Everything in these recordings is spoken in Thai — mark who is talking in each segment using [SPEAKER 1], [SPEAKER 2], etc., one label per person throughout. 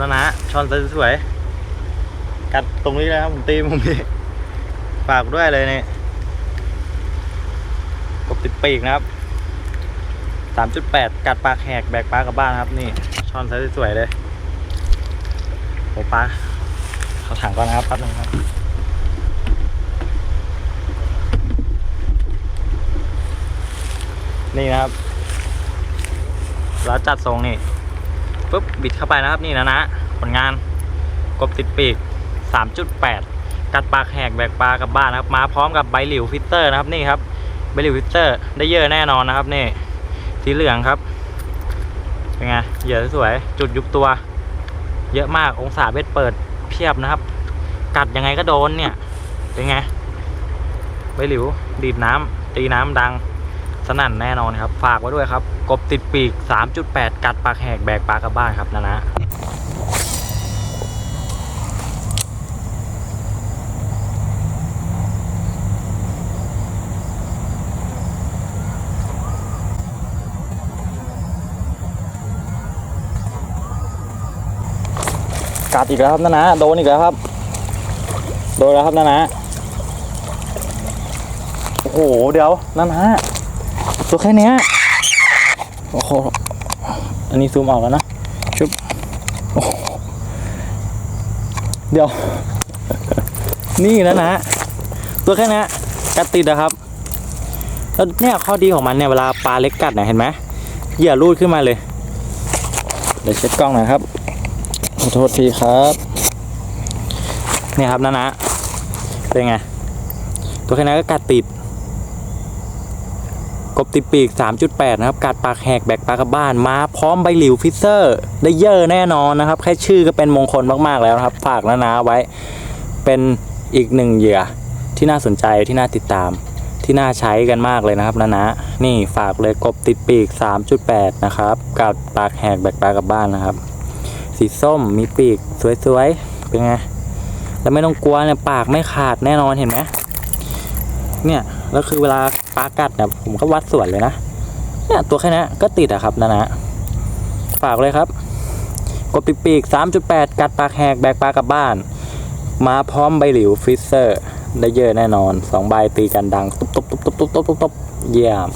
[SPEAKER 1] นะนะช้อนสวยๆกัดตรงนี้เลยครับผมตีมุมนี้ฝากด้วยเลยเนี่ยกบติดปีกนะครับสามจุดแปดกัดปลาแหกแบกปลากลับบ้านครับ นี่ช้อนสวยๆเลยโอ้ปลาเขาถังก่อนนะครับแป๊บนึงครับนี่นะครับ แล้วจัดทรงนี่ ปุ๊บบิดเข้าไปนะครับนี่นะนะผลงานกบติดปีก 3.8 กัดปากแหกแบกปลากลับบ้านนะครับ มาพร้อมกับใบหลิวฟิตเตอร์นะครับนี่ครับใบหลิวฟิตเตอร์ได้เยอะแน่นอนนะครับนี่สีเหลืองครับเป็นไงเหยื่อสวยจุดยุบตัว เยอะมากองศาเบ็ดเปิดเพียบนะครับ กัดยังไงก็โดนเนี่ยเป็นไงใบหลิวดีดน้ำตีน้ำดัง สนั่นแน่นอนครับ ฝากไว้ด้วยครับ กบติดปีก 3.8 กัดปากแหกแบกปลากลับบ้านครับนะนะกัดอีกแล้วครับนะนะโดนอีกแล้วครับ โดนแล้วครับนะนะโอ้โหเดี๋ยวนะนะ ตัวแค่เนี้ยโอ้โหอันนี้ซูมออกแล้วนะชุบโอ้โหเดี๋ยว นี่นะนะ ตัวแค่เนี้ยกัดติดนะครับแล้วเนี่ยข้อดีของมันเนี่ยเวลาปลาเล็กกัดเนี่ยเห็นไหมเหยื่อรูดขึ้นมาเลย เดี๋ยวเช็ดกล้องหน่อยครับ ขอโทษทีครับเนี่ยครับนะนะเป็นไง ตัวแค่นั้นก็กัดติดก บติดปีก 3.8 นะครับกัดปากแหกแบกปลากลับบ้านมาพร้อมใบหลิวฟิเซอร์ ได้เยอะแน่นอนนะครับ แค่ชื่อก็เป็นมงคลมากๆแล้วนะครับ ฝากนะนะไว้เป็นอีกหนึ่งเหยื่อที่น่าสนใจที่น่าติดตามที่น่าใช้กันมากเลยนะครับนะนะนี่ฝากเลยกบติดปีก 3.8 นะครับกัดปากแหกแบกปลากลับบ้านนะครับ สีส้มมีปีกสวยๆเป็นไงแล้วไม่ต้องกลัวเนี่ยปากไม่ขาดแน่นอนเห็นไหมเนี่ย แล้วคือเวลาปลากัดนะผมก็วัดส่วนเลยนะเนี่ยตัวแค่นี้ก็ติดอะครับนะนะฝากเลยครับ กบปีก 3.8 กัดปากแหกแบกปลากลับบ้าน มาพร้อมใบหลิวฟิสเซอร์ ได้เยอะแน่นอนสองใบตีกันดัง ตุ๊บตุ๊บตุ๊บตุ๊บตุ๊บตุ๊บตุ๊บเยี่ยม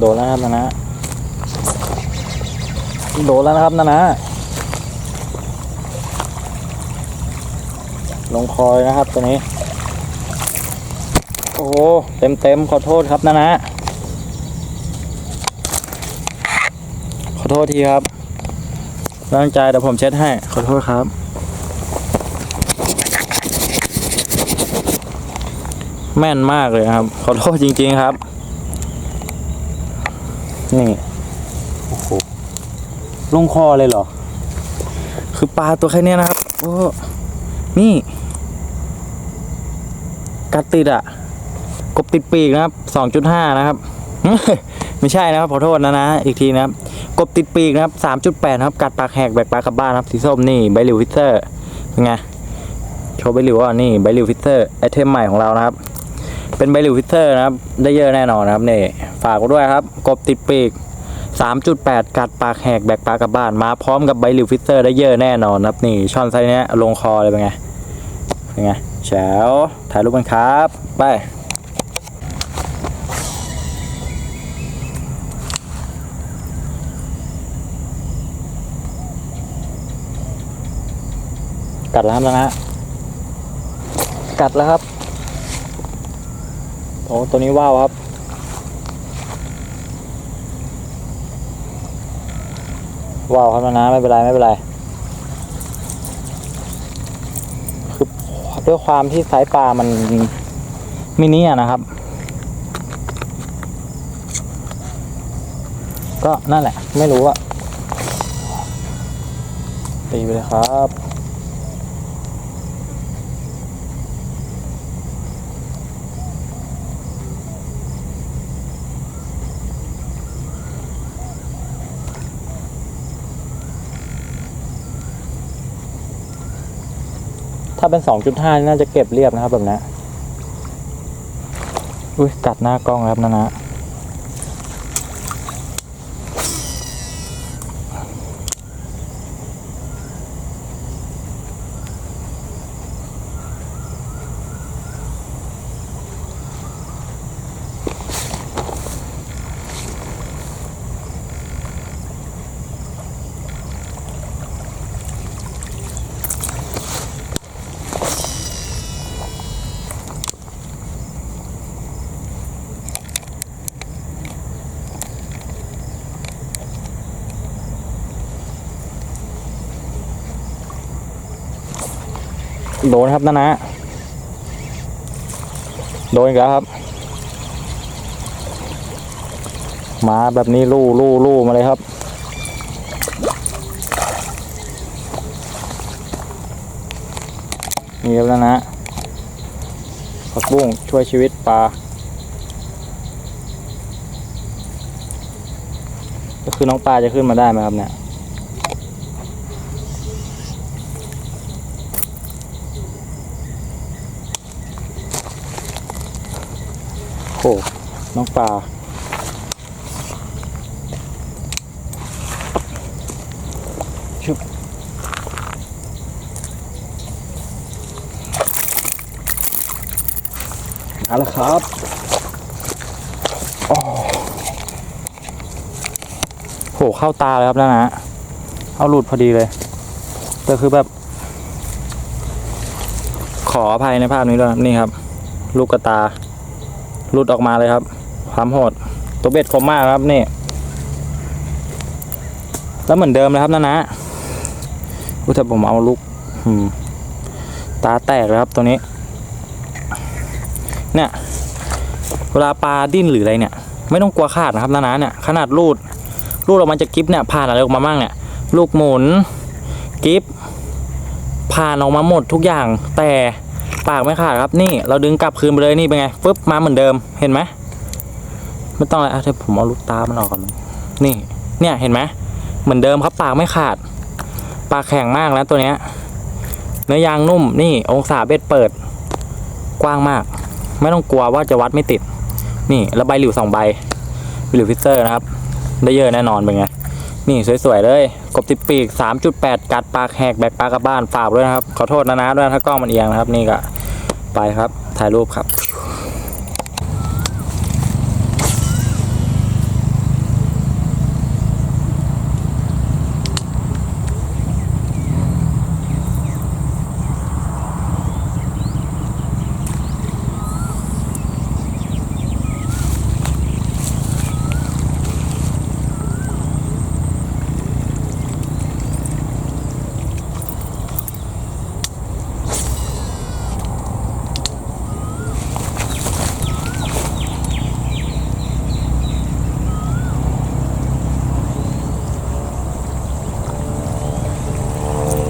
[SPEAKER 1] โดนแล้วครับนะนะโดนแล้วนะครับนะนะลงคอยนะครับตัวนี้ โอ้โหเต็มเต็มขอโทษครับนะนะขอโทษทีครับตั้งใจเดี๋ยวผมเช็ดให้ ขอโทษครับ แม่นมากเลยครับ ขอโทษจริง ๆ ครับ นี่โอ้โหลงคอเลยเหรอ คือปลาตัวแค่เนี้ยนะครับโอ้นี่ กัดติดอะ กบติดปีกนะครับ2.5นะครับ ไม่ใช่นะครับขอโทษนะนะ อีกทีนะครับ กบติดปีกนะครับ3.8นะครับ กัดปากแหกแบกปลากลับบ้านนะครับสีส้มนี่ใบหลิวฟิเซอร์เป็นไงโชว์ใบหลิวอะนี่ใบหลิวฟิเซอร์ไอเทมใหม่ของเรานะครับ เป็นใบหลิวฟิเซอร์นะครับ ได้เยอะแน่นอนนะครับนี่ฝากด้วยครับ กบติดปีก 3.8 กัดปากแหกแบกปลากลับบ้านมาพร้อมกับใบหลิวฟิเซอร์ได้เยอะแน่นอนนะครับนี่ช่อนไซส์เนี้ยลงคอเลยเป็นไงเป็นไงแจ๋วถ่ายรูปกันครับไปกัดแล้วครับแล้วนะกัดแล้วครับ โอ้ตัวนี้ว้าวครับ ว้าวครับนะไม่เป็นไรไม่เป็นไรคือด้วยความที่ไซส์ปลามันมินิอะนะครับ ก็นั่นแหละ ไม่รู้อะตีไปเลยครับ ถ้าเป็น 2.5นี่น่าจะเก็บเรียบนะครับแบบนี้อุ้ยกัดหน้ากล้องครับนะนะ โดนครับนะนะ โดนอีกแล้วครับ มาแบบนี้ลู่ลู่ลู่มาเลยครับ นี่ครับนะนะผักบุ้งช่วยชีวิตปลาก็คือน้องปลาจะขึ้นมาได้ไหมครับเนี่ย น้องปลาชุบเอาละครับโอ้โหเข้าตาเลยครับนะนะ เอาหลุดพอดีเลย แต่คือแบบ ขออภัยในภาพนี้ด้วยนี่ครับ ลูกกระตาหลุดออกมาเลยครับ ความโหดตัวเบ็ดคมมากครับนี่ แล้วเหมือนเดิมเลยครับนะนะอุยถ้าผมเอาลูกตาแตกเลยครับตัวนี้ เนี่ยเวลาปลาดิ้นหรืออะไรเนี่ย ไม่ต้องกลัวขาดนะครับนะนะเนี่ยขนาดรูดรูดออกมาจากกิฟเนี่ยผ่านอะไรออกมาบ้างเนี่ย ลูกหมุนกิฟผ่านออกมาหมดทุกอย่าง แต่ปากไม่ขาดครับนี่ เราดึงกลับคืนไปเลยนี่เป็นไงฟึบมาเหมือนเดิมเห็นไหม ไม่ต้องอะไรเดี๋ยวผมเอาลูกตามันออกก่อนนี่ เนี่ยเห็นไหมเหมือนเดิมครับปากไม่ขาด ปากแข็งมากแล้วตัวเนี้ยเนื้อยางนุ่มนี่องศาเบ็ดเปิด กว้างมาก ไม่ต้องกลัวว่าจะวัดไม่ติด นี่แล้วใบหลิวสองใบหลิวฟิเซอร์นะครับ ได้เยอะแน่นอนเป็นไงนี่สวยๆเลย กบติดปีก 3.8 กัดปากแหกแบกปลากลับบ้านฝากด้วยนะครับ ขอโทษนะนะด้วยถ้ากล้องมันเอียงนะครับ นี่ก็ไปครับถ่ายรูปครับ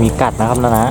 [SPEAKER 1] มีกัดนะครับนะนะ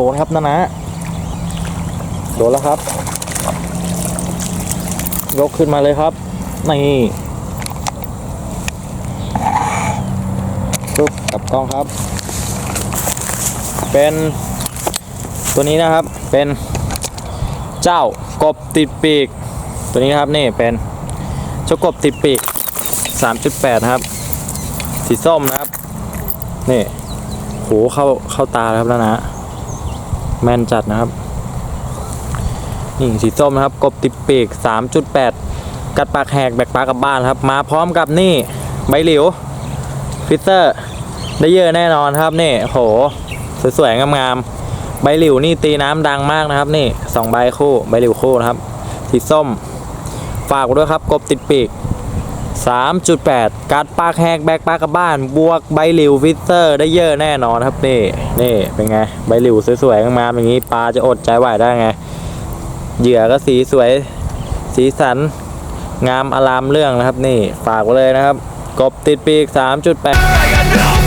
[SPEAKER 1] โดนครับนะนะโดนแล้วครับ ยกขึ้นมาเลยครับ นี่ปึ๊บกับกล้องครับ เป็นตัวนี้นะครับ เป็นเจ้ากบติดปีก ตัวนี้นะครับนี่เป็นเจ้ากบติดปีก 3.8 ครับ สีส้มนะครับ นี่โหเข้าเข้าตาแล้วครับแล้วนะ แม่นจัดนะครับ นี่สีส้มนะครับ กบติดปีก 3.8 กัดปากแหกแบกปลากลับบ้านครับ มาพร้อมกับนี่ใบหลิวฟิสเซอร์ ได้เยอะแน่นอนครับนี่โห สวยๆ งามๆ ใบหลิวนี่ตีน้ำดังมากนะครับนี่สองใบคู่ ใบหลิวคู่นะครับ สีส้ม ฝากด้วยครับ กบติดปีก 3.8กัดปากแหกแบกปากลับบ้าน บวกใบหลิวฟิสเตอร์ได้เยอะแน่นอนครับนี่นี่เป็นไง ใบหลิวสวยๆงามอย่างนี้ปลาจะอดใจไหวได้ไง เหยื่อก็สีสวย สีสัน งามอลามเรื่องนะครับนี่ฝากไว้เลยนะครับ กบติดปีก 3.8